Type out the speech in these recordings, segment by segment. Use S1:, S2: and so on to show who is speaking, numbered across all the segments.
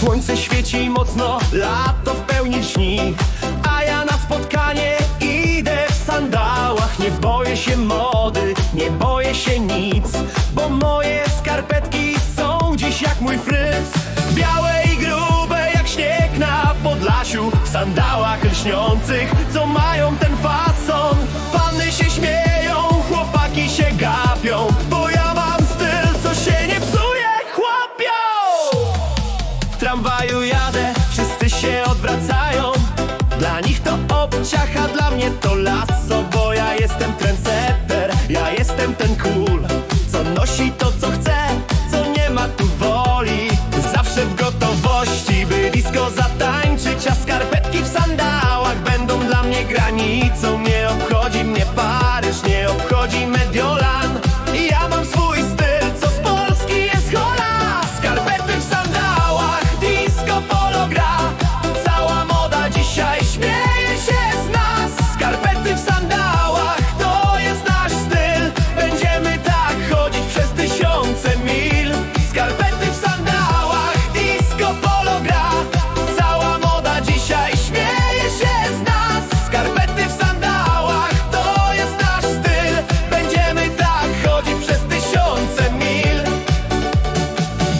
S1: Słońce świeci mocno, lato w pełni śni A ja na spotkanie idę w sandałach. Nie boję się mody, nie boję się nic Bo moje skarpetki są dziś jak mój fryz Dla nich to obciach, a dla mnie to lasso Bo ja jestem trendsetter, ja jestem ten cool Co nosi to co chce, co nie ma tu woli. Zawsze w gotowości, by disco zatańczyć A skarpetki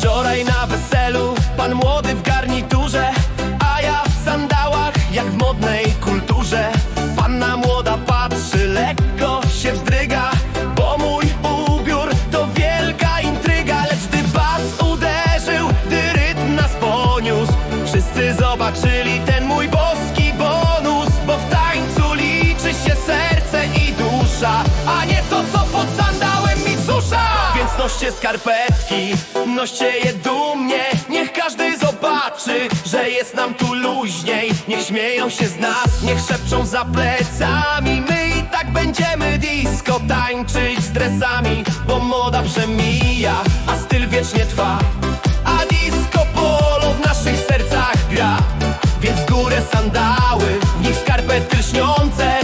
S1: Wczoraj na weselu pan młody w garniturze A ja w sandałach jak w modnej kulturze. Panna młoda patrzy, lekko się wzdryga Bo mój ubiór to wielka intryga. Lecz gdy bas uderzył, gdy rytm nas poniósł Wszyscy zobaczyli ten mój boski bonus Bo w tańcu liczy się serce i dusza noście skarpetki, noście je dumnie. Niech każdy zobaczy, że jest nam tu luźniej. Niech śmieją się z nas, niech szepczą za plecami. My i tak będziemy disco tańczyć z dresami Bo moda przemija, a styl wiecznie trwa. A disco polo w naszych sercach gra. Więc w górę sandały, w nich skarpety lśniące.